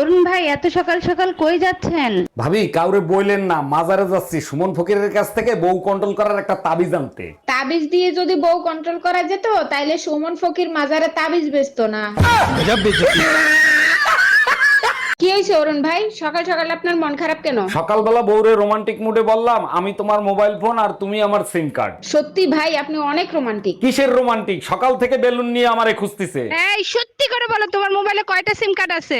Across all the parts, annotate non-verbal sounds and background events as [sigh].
অরুণ ভাই এত সকাল সকাল কই যাচ্ছেন? ভাবি কাউরে বইলেন না মাজারে যাচ্ছি। সুমন ফকিরের কাছ থেকে বউ কন্ট্রোল করার একটা তাবিজ আনতে। তাবিজ দিয়ে যদি বউ কন্ট্রোল করা যেত তাইলে সুমন ফকির মাজারে তাবিজ বেচতো না। কি হয়েছে অরুণ ভাই? সকাল সকাল আপনার মন খারাপ কেন? সকালবেলা বউরে রোমান্টিক মুডে বললাম আমি তোমার মোবাইল ফোন আর তুমি আমার সিম কার্ড সত্যি ভাই আপনি অনেক রোমান্টিক কিসের রোমান্টিক সকাল থেকে বেলুন নিয়ে আমারে খুঁজতেছে। এই সত্যি করে বলো তোমার মোবাইলে কয়টা সিম কার্ড আছে?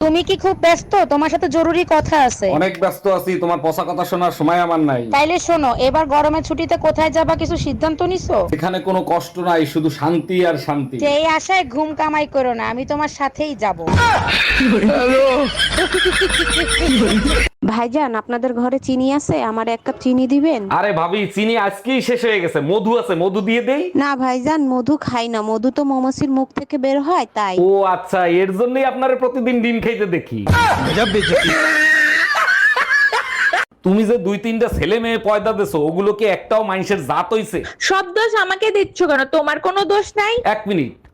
তুমি কি খুব ব্যস্ত? তোমার সাথে জরুরি কথা আছে। অনেক ব্যস্ত আছি তোমার পচা কথা শোনার সময় আমার নাই। তাইলে শোনো এবার গরমের ছুটিতে কোথায় যাবা কিছু সিদ্ধান্ত নিছো? এখানে কোনো কষ্ট নাই শুধু শান্তি আর শান্তি। সেই আশায় ঘুম কামাই করো না আমি তোমার সাথেই যাব। [laughs] [laughs] ভাইজান আপনাদের ঘরে চিনি আছে? আমার এক কাপ চিনি দিবেন? আরে ভাবি চিনি আজকেই শেষ হয়ে গেছে। মধু আছে মধু দিয়ে দেই? না ভাইজান মধু খাই না। মধু তো মৌমাছির মুখ থেকে বের হয় তাই। ও আচ্ছা এর জন্যই আপনারে প্রতিদিন ডিম খাইতে দেখি। তুমি যে দুই তিনটা ছেলে মেয়ে পয়দা দেছো ওগুলো কি একটাও মানুষের জাত হইছে? সব দোষ আমাকে দিচ্ছ কেন? তোমার কোনো দোষ নাই? এক মিনিট।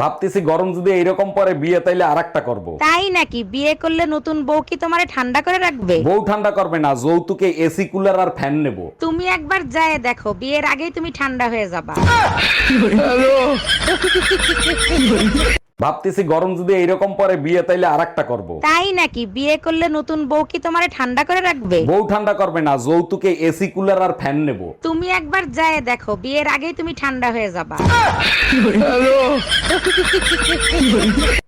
ভাবতেছি গরম যদি এইরকম পরে বিয়ে তাইলে আর একটা করব। তাই নাকি? বিয়ে করলে নতুন বউ কি তোমারে ঠান্ডা করে রাখবে? বউ ঠান্ডা করবে না যৌতুকে এসি কুলার আর ফ্যান নেব। তুমি একবার যায় দেখো বিয়ের আগেই তুমি ঠান্ডা হয়ে যাবা। ভাবতেছি গরম যদি এইরকম পরে বিয়ে তাইলে আর একটা করব। তাই নাকি? বিয়ে করলে নতুন বউ কি তোমার ঠান্ডা করে রাখবে? বউ ঠান্ডা করবে না যৌতুকে এসি কুলার আর ফ্যান নেব। তুমি একবার যায় দেখো বিয়ের আগেই তুমি ঠান্ডা হয়ে যাবা। [laughs] [laughs]